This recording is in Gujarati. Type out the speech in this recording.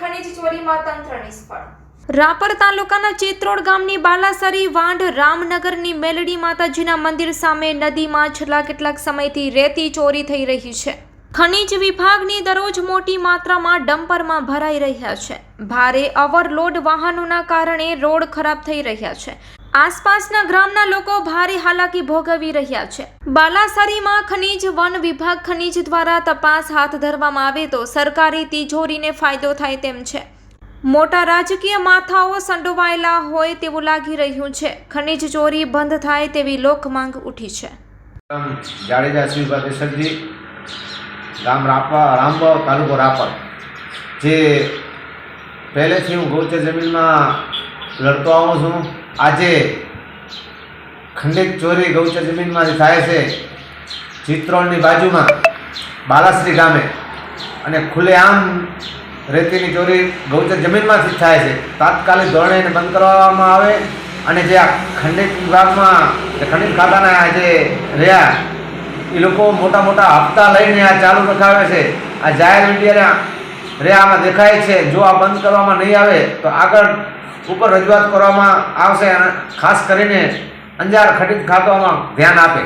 ખનીજ ચોરીમાં તંત્ર નિષ્ફળ. રાપર તાલુકાના ચિત્રોડ ગામની બાલાસરી વાંઢ રામનગરની મેલડી માતાજીના મંદિર સામે નદીમાં છેલ્લા કેટલાક સમયથી રેતી ચોરી થઈ રહી છે. ખનીજ વિભાગની દરરોજ મોટી માત્રામાં ડમ્પરમાં ભરાઈ રહ્યા છે. ભારે ઓવરલોડ વાહનોના કારણે રોડ ખરાબ થઈ રહ્યા છે. આસપાસના ગ્રામના લોકો ભારે હાલાકી ભોગવી રહ્યા છે. બાલાસરીમાં ખનીજ વન વિભાગ ખનીજ દ્વારા તપાસ હાથ ધરવામાં આવે તો સરકારી તિજોરીને ફાયદો થાય તેમ છે. મોટા રાજકીય માથાઓ સંડોવાયેલા હોય તેવું લાગી રહ્યું છે. ખનીજ ચોરી બંધ થાય તેવી લોકમાંગ ઉઠી છે. જાડેજા શિવભા કેશરજી ગામ રાપા રામવાવ તાલુકો રાપર. જે પહેલેથી હું ગૌચર જમીનમાં લડતો આવું છું. આજે ખંડિત ચોરી ગૌચર જમીનમાંથી થાય છે ચિત્રોલની બાજુમાં બાલાશ્રી ગામે. અને ખુલ્લેઆમ રેતીની ચોરી ગૌચર જમીનમાંથી જ થાય છે. તાત્કાલિક ધોરણે બંધ કરવામાં આવે અને જે આ ખંડિત વિભાગમાં ખંડિત ખાતાના જે રહ્યા, એ લોકો મોટા મોટા હપ્તા લઈને આ ચાલુ રખાવે છે. આ જાહેર મીડિયાના રહ્યા આમાં દેખાય છે. જો આ બંધ કરવામાં નહીં આવે, તો આગળ ઉપર રજૂઆત કરવામાં આવશે અને ખાસ કરીને અંજાર ખંડિત ખાતામાં ધ્યાન આપે.